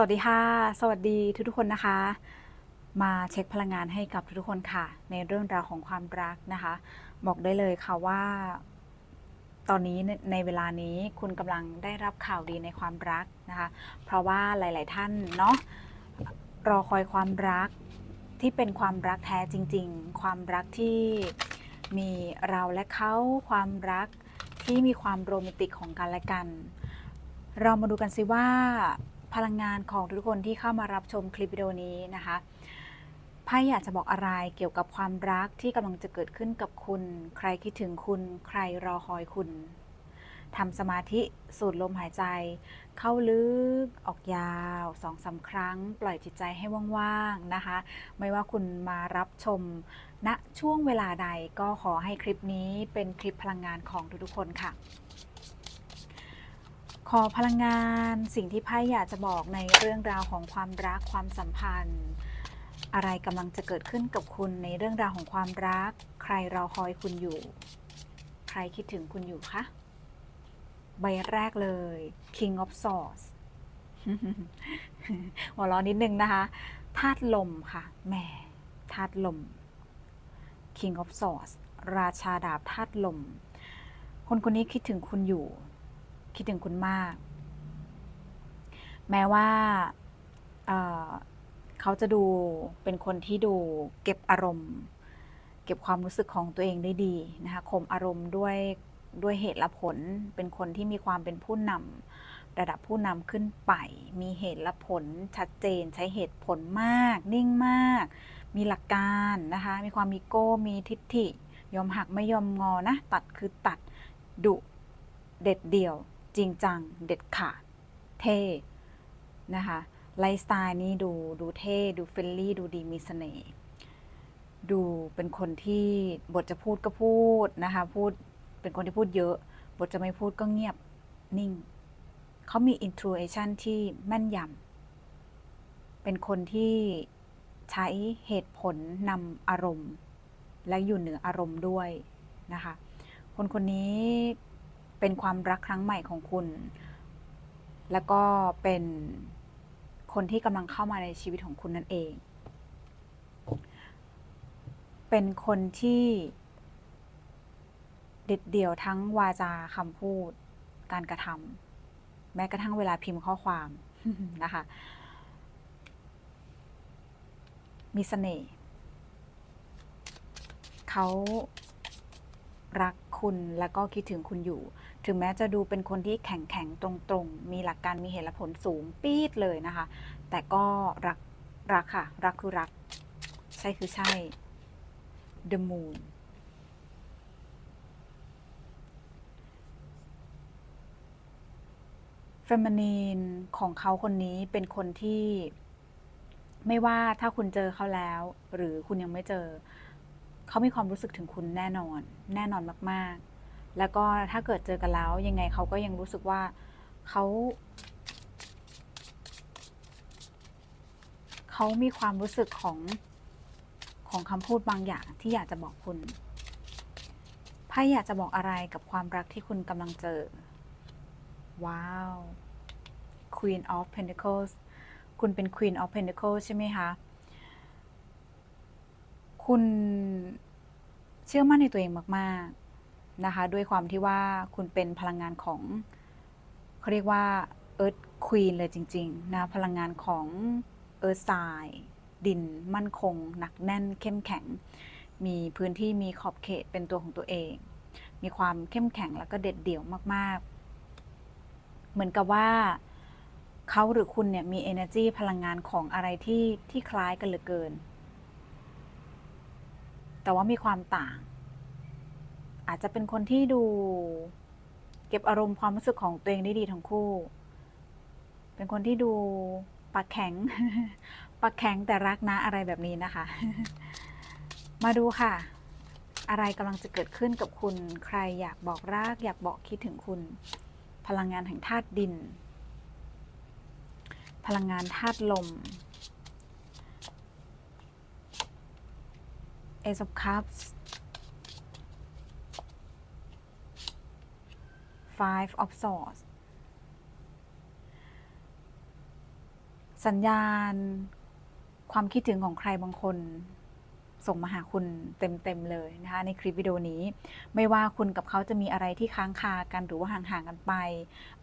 สวัสดีค่ะ สวัสดีทุกทุกๆคนนะคะ มาเช็คพลังงานให้กับทุกๆคนค่ะ ในเรื่องราวของความรักนะคะ บอกได้เลยค่ะว่า ตอนนี้ในในเวลานี้คุณกำลังได้รับข่าวดีในความรักนะคะ เพราะว่าหลาย ๆ ท่านเนาะรอคอยความรักที่เป็นความรักแท้จริง ๆ ความรักที่มีเราและเขาความรักที่มีความโรแมนติกของกันและกัน เรามาดูกันสิว่า พลังงานของทุกคนที่เข้ามารับชมคลิปวิดีโอนี้นะคะไพ่อยากจะบอกอะไรเกี่ยวกับความรักที่กำลังจะเกิดขึ้นกับคุณ ใครคิดถึงคุณ ใครรอคอยคุณทำสมาธิสูดลมหายใจ เข้าลึกออกยาวสองสาครั้ง ปล่อยจิตใจให้ว่างๆนะคะ ไม่ว่าคุณมารับชมณช่วงเวลาใดก็ขอให้คลิปนี้เป็นคลิปพลังงานของทุกๆคนค่ะ ขอพลังงานสิ่งที่ไพ่อยากจะบอกในเรื่องราวของความรักความสัมพันธ์ อะไรกำลังจะเกิดขึ้นกับคุณในเรื่องราวของความรัก ใครรอคอยคุณอยู่ ใครคิดถึงคุณอยู่คะใบแรกเลย King of Swords หัวเร้อนิดนึงนะคะธาตุลมค่ะแหมธาตุลม King of Swords ราชาดาบธาตุลม คนคนนี้คิดถึงคุณอยู่ คิดถึงคุณมาก แม้ว่าเเขาจะดูเป็นคนที่ดูเก็บอารมณ์ เก็บความรู้สึกของตัวเองได้ดีนะคะข่มอารมณ์ด้วยด้วยเหตุและผล เป็นคนที่มีความเป็นผู้นำระดับผู้นำขึ้นไป มีเหตุและผลชัดเจนใช้เหตุผลมาก นิ่งมาก มีหลักการนะคะมีความมีโก้มีทิฏฐิ ยอมหักไม่ยอมงอนะ ตัดคือตัดดุเด็ดเดี่ยว จริงจังเด็ดขาด เท่นะคะไลฟ์สไตล์นี้ดูดูเท่ ดูเฟรนลี่ ดูดีมีเสน่ห์ดูเป็นคนที่บทจะพูดก็พูดนะคะพูดเป็นคนที่พูดเยอะ บทจะไม่พูดก็เงียบนิ่ง เขามี intuition ที่แม่นยำเป็นคนที่ใช้เหตุผลนำอารมณ์ และอยู่เหนืออารมณ์ด้วยนะคะ คนคนนี้ เป็นความรักครั้งใหม่ของคุณ แล้วก็เป็นคนที่กำลังเข้ามาในชีวิตของคุณนั่นเอง เป็นคนที่เด็ดเดี่ยวทั้งวาจาคำพูด การกระทำแม้กระทั่งเวลาพิมพ์ข้อความนะคะ มีเสน่ห์เขา รักคุณแล้วก็คิดถึงคุณอยู่ ถึงแม้จะดูเป็นคนที่แข็งแข็งตรงๆ มีหลักการมีเหตุผลสูงปี๊ดเลยนะคะ แต่ก็รักรักค่ะ รักคือรัก ใช่คือใช่ The Moon เฟมินีนของเขาคนนี้เป็นคนที่ ไม่ว่าถ้าคุณเจอเขาแล้ว หรือคุณยังไม่เจอ เขามีความรู้สึกถึงคุณแน่นอน แน่นอนมากๆ แล้วก็ถ้าเกิดเจอกันแล้ว ยังไงเขาก็ยังรู้สึกว่าเขาเขามีความรู้สึกของของคำพูดบางอย่างที่อยากจะบอกคุณไพ่อยากจะบอกอะไรกับความรักที่คุณกำลังเจอ ว้าว Queen of Pentacles คุณเป็น Queen of Pentacles ใช่ไหมคะ คุณเชื่อมั่นในตัวเองมาก ๆ นะคะ ด้วยความที่ว่าคุณเป็นพลังงานของเขาเรียกว่า Earth Queen เลยจริง ๆ นะ พลังงานของ Earth Sign ดิน มั่นคง หนักแน่น เข้มแข็ง มีพื้นที่มีขอบเขตเป็นตัวของตัวเอง มีความเข้มแข็งแล้วก็เด็ดเดี่ยวมาก ๆ เหมือนกับว่าเขาหรือคุณเนี่ยมี energy พลังงานของอะไรที่ที่คล้ายกันเหลือเกิน แต่ว่ามีความต่าง อาจจะเป็นคนที่ดู เก็บอารมณ์ความรู้สึกของตัวเองได้ดีทั้งคู่ เป็นคนที่ดูปากแข็งปากแข็งแต่รักนะอะไรแบบนี้นะคะ มาดูค่ะ อะไรกำลังจะเกิดขึ้นกับคุณ ใครอยากบอกรัก อยากบอกคิดถึงคุณ พลังงานแห่งธาตุดิน พลังงานธาตุลม Ace of Cups Five of Swords สัญญาณ ความคิดถึงของใครบางคน ส่งมาหาคุณเต็มๆเลยนะคะในคลิปวิดีโอนี้ ไม่ว่าคุณกับเขาจะมีอะไรที่ค้างคากันหรือว่าห่างๆกันไป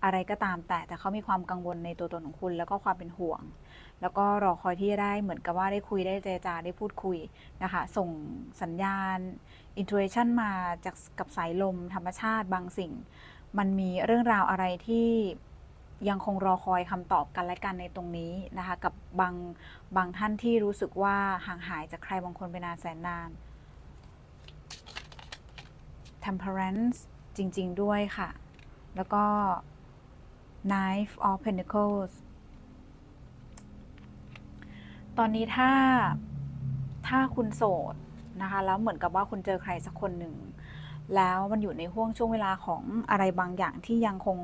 อะไรก็ตามแต่แต่เขามีความกังวลในตัวตนของคุณ แล้วก็ความเป็นห่วง แล้วก็รอคอยที่จะได้เหมือนกับว่าได้คุยได้เจรจาได้พูดคุยนะคะส่งสัญญาณ intuition มาจากกับสายลม ธรรมชาติบางสิ่ง มันมีเรื่องราวอะไรที่ยังคงรอคอยคำตอบกันและกันในตรงนี้นะคะ กับบาง บางท่านที่รู้สึกว่าห่างหายจากใครบางคนไปนานแสนนาน temperance จริง ๆ ด้วยค่ะ แล้วก็ knife of pentacles ตอนนี้ถ้าถ้าคุณโสดนะคะ แล้วเหมือนกับว่าคุณเจอใครสักคนหนึ่ง แล้วมันอยู่ในห่วงช่วงเวลาของอะไรบางอย่างที่ยังคง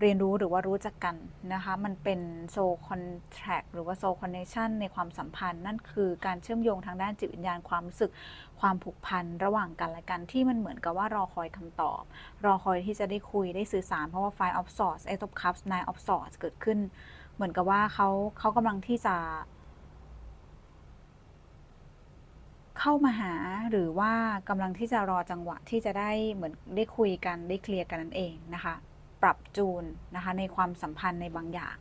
เรียนรู้หรือว่ารู้จักกันนะคะ มันเป็นโซคอนแท c t หรือว่าโซคอนเนชันในความสัมพันธ์ นั่นคือการเชื่อมโยงทางด้านจิตวิญญาณความรู้สึกความผูกพันระหว่างกันและกันที่มันเหมือนกับว่ารอคอยคำตอบ รอคอยที่จะได้คุยได้สื่อสารเพราะว่า Five of Swords Eight of Cups Nine of Swords เกิดขึ้น เหมือนกับว่าเขาเขากำลังที่จะ เข้ามาหาหรือว่ากำลังที่จะรอจังหวะที่จะได้เหมือนได้คุยกันได้เคลียร์กันนั่นเองนะคะ ปรับจูนนะคะในความสัมพันธ์ในบางอย่าง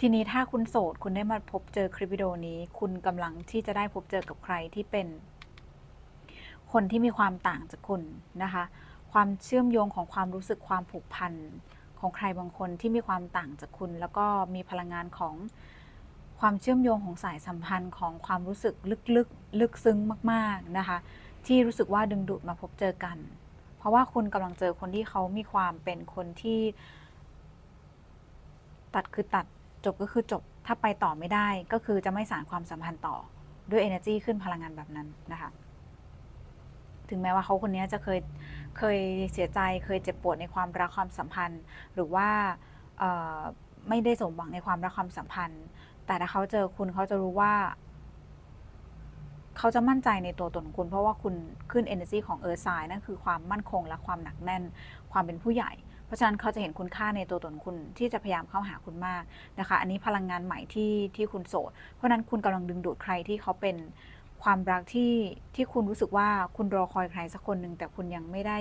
ทีนี้ถ้าคุณโสดคุณได้มาพบเจอคลิปวิดีโอนี้ คุณกำลังที่จะได้พบเจอกับใครที่เป็น คนที่มีความต่างจากคุณนะคะ ความเชื่อมโยงของความรู้สึกความผูกพันของใครบางคนที่มีความต่างจากคุณ แล้วก็มีพลังงานของความเชื่อมโยงของสายสัมพันธ์ของความรู้สึกลึกๆ ลึกซึ้งมาก ๆนะคะ ที่รู้สึกว่าดึงดูดมาพบเจอกัน ราะว่าคุณกำลังเจอคนที่เขามีความเป็นคนที่ ตัดคือตัดจบก็คือจบถ้าไปต่อไม่ได้ก็คือจะไม่สานความสัมพันธ์ต่อด้วย energy ขึ้นพลังงานแบบนั้นนะคะถึงแม้ว่าเขาคนนี้จะเคยเคยเสียใจเคยเจ็บปวดในความรักความสัมพันธ์ หรือว่าไม่ได้สมหวังในความรักความสัมพันธ์ แต่ถ้าเขาเจอคุณเขาจะรู้ว่า เขาจะมั่นใจในตัวตนของคุณ เพราะว่าคุณขึ้น energy ของเออร์ไซนั่นคือความมั่นคงและความหนักแน่น ความเป็นผู้ใหญ่ เพราะฉะนั้นเขาจะเห็นคุณค่าในตัวตนคุณที่จะพยายามเข้าหาคุณมากนะคะ อันนี้พลังงานใหม่ที่ที่คุณโสด เพราะฉะนั้นคุณกำลังดึงดูดใครที่เขาเป็นความรักที่ที่คุณรู้สึกว่าคุณรอคอยใครสักคนหนึ่งแต่คุณยังไม่ได้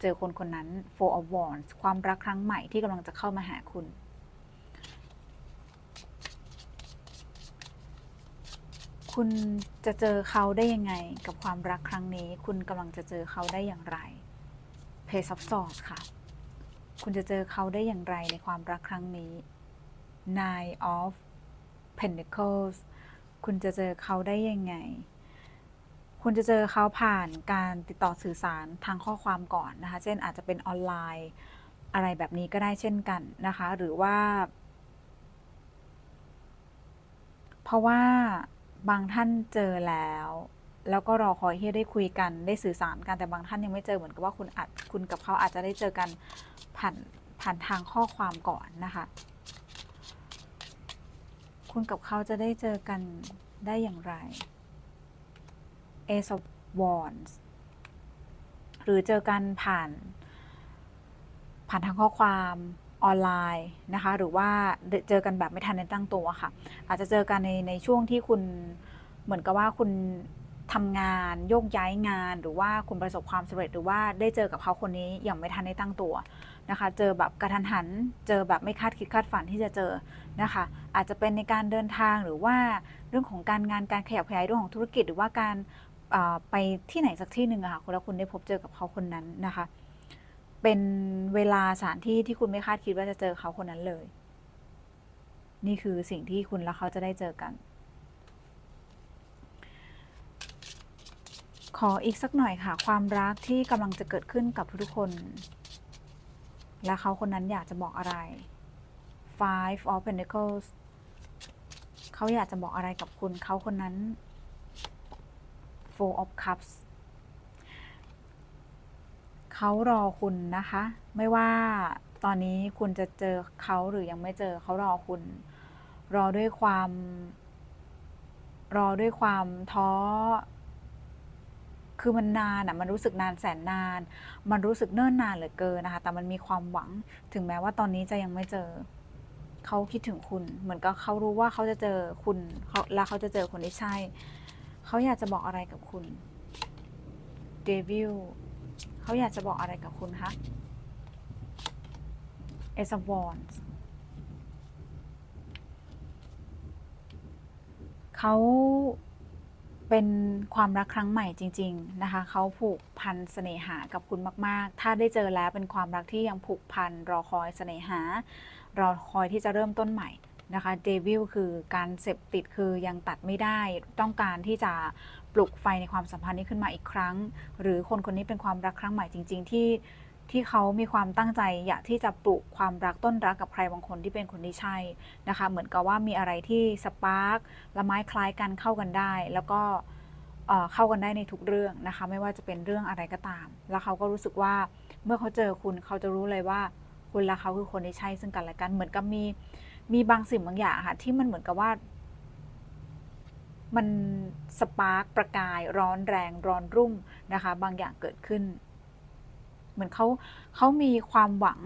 เจอคนคนนั้น four of wands ความรักครั้งใหม่ที่กำลังจะเข้ามาหาคุณ คุณจะเจอเขาได้ยังไงกับความรักครั้งนี้ คุณกำลังจะเจอเขาได้อย่างไร Page of Swords ค่ะ คุณจะเจอเขาได้อย่างไรในความรักครั้งนี้ Nine of Pentacles คุณจะเจอเขาได้ยังไง คุณจะเจอเขาผ่านการติดต่อสื่อสารทางข้อความก่อนนะคะ เช่นอาจจะเป็นออนไลน์อะไรแบบนี้ก็ได้เช่นกันนะคะ หรือว่า เพราะว่า บางท่านเจอแล้ว แล้วก็รอคอยที่ได้คุยกันได้สื่อสารกันแต่บางท่านยังไม่เจอเหมือนกับว่าคุณอาจคุณกับเขาอาจจะได้เจอกันผ่านผ่านทางข้อความก่อนนะคะ คุณกับเขาจะได้เจอกันได้อย่างไร Ace of Wands หรือเจอกันผ่าน ผ่านทางข้อความ ออนไลน์นะคะหรือว่าเจอกันแบบไม่ทันในตั้งตัวค่ะ อาจจะเจอกันในในช่วงที่คุณเหมือนกับว่าคุณทำงานโยกย้ายงาน หรือว่าคุณประสบความสำเร็จหรือว่าได้เจอกับเขาคนนี้อย่างไม่ทันในตั้งตัวนะคะ เจอแบบกระทันหัน เจอแบบไม่คาดคิดคาดฝันที่จะเจอนะคะ อาจจะเป็นในการเดินทางหรือว่าเรื่องของการงานการขยับขยายเรื่องของธุรกิจ หรือว่าการไปที่ไหนสักที่หนึ่งอะค่ะแล้วคุณได้พบเจอกับเขาคนนั้นนะคะ เป็นเวลาสถานที่ที่คุณไม่คาดคิดว่าจะเจอเขาคนนั้นเลย นี่คือสิ่งที่คุณและเขาจะได้เจอกัน ขออีกสักหน่อยค่ะ ความรักที่กำลังจะเกิดขึ้นกับทุกคน และเขาคนนั้นอยากจะบอกอะไร Five of Pentacles เขาอยากจะบอกอะไรกับคุณ เขาคนนั้น Four of Cups เขารอคุณนะคะ ไม่ว่าตอนนี้คุณจะเจอเขาหรือยังไม่เจอเขารอคุณ รอด้วยความ รอด้วยความท้อ คือมันนานอะมันรู้สึกนานแสนนาน มันรู้สึกเนิ่นนานเหลือเกินนะคะ แต่มันมีความหวังถึงแม้ว่าตอนนี้จะยังไม่เจอเขาคิดถึงคุณ เหมือนกับเขารู้ว่าเขาจะเจอคุณเขาแล้วเขาจะเจอคนที่ใช่ เขาอยากจะบอกอะไรกับคุณเดวิล เขาอยากจะบอกอะไรกับคุณคะ Ace of Wands เขาเป็นความรักครั้งใหม่จริง ๆ นะคะ เขาผูกพันเสน่หากับคุณมาก ๆ ถ้าได้เจอแล้วเป็นความรักที่ยังผูกพันรอคอยเสน่หารอคอยที่จะเริ่มต้นใหม่ นะคะเดวิลคือการเสพติดคือยังตัดไม่ได้ ต้องการที่จะปลุกไฟในความสัมพันธ์นี้ขึ้นมาอีกครั้ง หรือคนคนนี้เป็นความรักครั้งใหม่จริง ๆ ที่ที่เขามีความตั้งใจอยากที่จะปลุกความรักต้นรักกับใครบางคนที่เป็นคนที่ใช่นะคะ เหมือนกับว่ามีอะไรที่สปาร์กละไม้คล้ายกันเข้ากันได้ แล้วก็เอ่อเข้ากันได้ในทุกเรื่องนะคะ ไม่ว่าจะเป็นเรื่องอะไรก็ตาม แล้วเขาก็รู้สึกว่าเมื่อเขาเจอคุณเขาจะรู้เลยว่าคุณและเขาคือคนที่ใช่ซึ่งกันและกันเหมือนกับมี มีบางสิ่งบางอย่างค่ะที่มันเหมือนกับว่า มันสปาร์กประกายร้อนแรงร้อนรุ่มนะคะ บางอย่างเกิดขึ้น เหมือนเขาเขามีความหวัง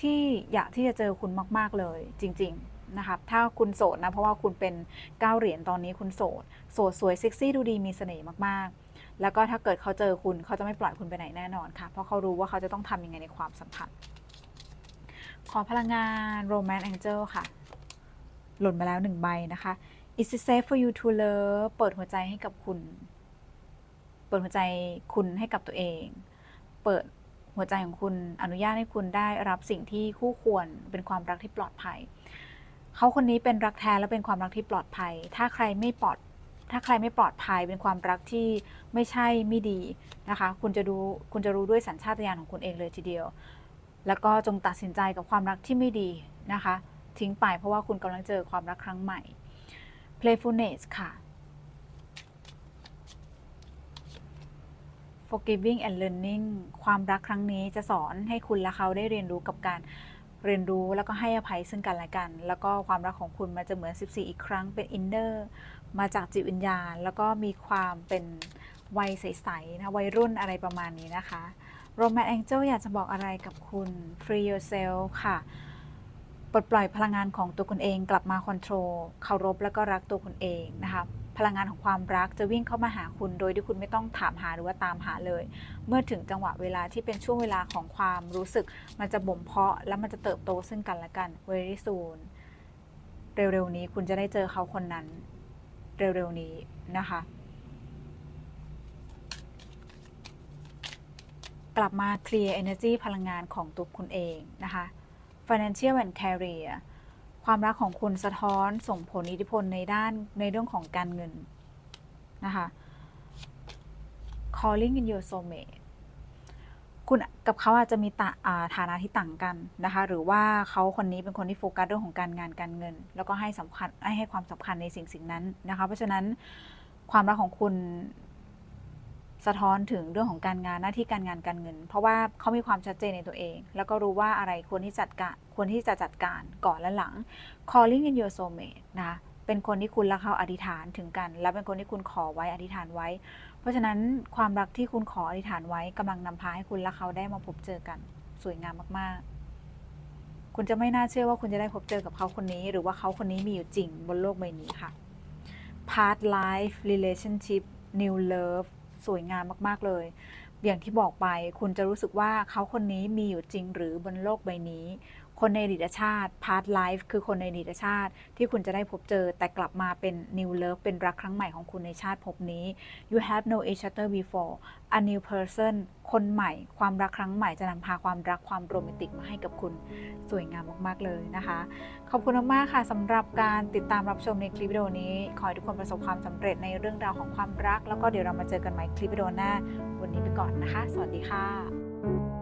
ที่อยากที่จะเจอคุณมาก ๆ เลยจริง ๆ นะคะถ้าคุณโสดนะ เพราะว่าคุณเป็นเก้าเหรียญตอนนี้คุณโสด โสดสวยเซ็กซี่ดูดีมีเสน่ห์มากๆ แล้วก็ถ้าเกิดเขาเจอคุณเขาจะไม่ปล่อยคุณไปไหนแน่นอนค่ะ เพราะเขารู้ว่าเขาจะต้องทำยังไงในความสัมพันธ์ ขอพลังงาน Romance Angel ค่ะ หล่นมาแล้วหนึ่งใบนะคะ It's safe for you to love เปิดหัวใจให้กับคุณ เปิดหัวใจคุณให้กับตัวเอง เปิดหัวใจของคุณอนุญาตให้คุณได้รับสิ่งที่คู่ควรเป็นความรักที่ปลอดภัย เขาคนนี้เป็นรักแท้และเป็นความรักที่ปลอดภัย ถ้าใครไม่ปลอด ถ้าใครไม่ปลอดภัยเป็นความรักที่ไม่ใช่ไม่ดีนะคะ คุณจะดูคุณจะรู้ด้วยสัญชาตญาณของคุณเองเลยทีเดียว แล้วก็จงตัดสินใจกับความรักที่ไม่ดีนะคะ ทิ้งไปเพราะว่าคุณกำลังเจอความรักครั้งใหม่ playfulness ค่ะ forgiving and learning ความรักครั้งนี้จะสอนให้คุณและเขาได้เรียนรู้กับการเรียนรู้แล้วก็ให้อภัยซึ่งกันและกัน แล้วก็ความรักของคุณมันจะเหมือน 14 อีกครั้งเป็น inner มาจากจิตวิญญาณ แล้วก็มีความเป็นวัยใสๆนะวัยรุ่นอะไรประมาณนี้นะคะ Roman Angel อยากจะบอกอะไรกับคุณ Free yourself ค่ะ ปลดปล่อยพลังงานของตัวคุณเองกลับมาคอนโทรลเคารพแล้วก็รักตัวคุณเองนะคะพลังงานของความรักจะวิ่งเข้ามาหาคุณโดยที่คุณไม่ต้องถามหาหรือว่าตามหาเลย เมื่อถึงจังหวะเวลาที่เป็นช่วงเวลาของความรู้สึก มันจะบ่มเพาะแล้วมันจะเติบโตซึ่งกันและกัน very soon เร็วๆนี้คุณจะได้เจอเขาคนนั้น เร็วๆนี้นะคะ กลับมาเคลียร์ energy พลังงานของตัวคุณเองนะคะ financial and career ความรักของคุณสะท้อนส่งผลอิทธิพลในด้านในเรื่องของการเงินนะคะ calling in your soulmate คุณกับเขาอาจจะมีตาฐานะที่ต่างกันนะคะ หรือว่าเขาคนนี้เป็นคนที่โฟกัสเรื่องของการงานการเงิน แล้วก็ให้สำคัญให้ให้ความสำคัญในสิ่งสิ่งนั้นนะคะ เพราะฉะนั้นความรักของคุณ สะท้อนถึงเรื่องของการงานหน้าที่การงานการเงิน เพราะว่าเขามีความชัดเจนในตัวเอง แล้วก็รู้ว่าอะไรควรที่จัดการควรที่จะจัดการก่อนและหลัง calling in your soulmate นะคะเป็นคนที่คุณและเขาอธิษฐานถึงกัน และเป็นคนที่คุณขอไว้อธิษฐานไว้ เพราะฉะนั้นความรักที่คุณขออธิษฐานไว้กำลังนำพาให้คุณและเขาได้มาพบเจอกัน สวยงามมาก ๆ คุณจะไม่น่าเชื่อว่าคุณจะได้พบเจอกับเขาคนนี้ หรือว่าเขาคนนี้มีอยู่จริงบนโลกใบนี้ค่ะ past life relationship new love สวยงามมากๆเลย อย่างที่บอกไปคุณจะรู้สึกว่าเขาคนนี้มีอยู่จริงหรือบนโลกใบนี้ คนในอดีตชาติ past life คือคนในอดีตชาติ ที่คุณจะได้พบเจอแต่กลับมาเป็น new love เป็นรักครั้งใหม่ของคุณในชาติภพนี้ you have no each other before a new person คนใหม่ ความรักครั้งใหม่จะนำพาความรักความโรแมนติกมาให้กับคุณสวยงามมาก ๆ เลยนะคะ ขอบคุณมากๆค่ะสำหรับการติดตามรับชมในคลิปวิดีโอนี้ ขอให้ทุกคนประสบความสำเร็จในเรื่องราวของความรัก แล้วก็เดี๋ยวเรามาเจอกันใหม่คลิปวิดีโอหน้า วันนี้ไปก่อนนะคะ สวัสดีค่ะ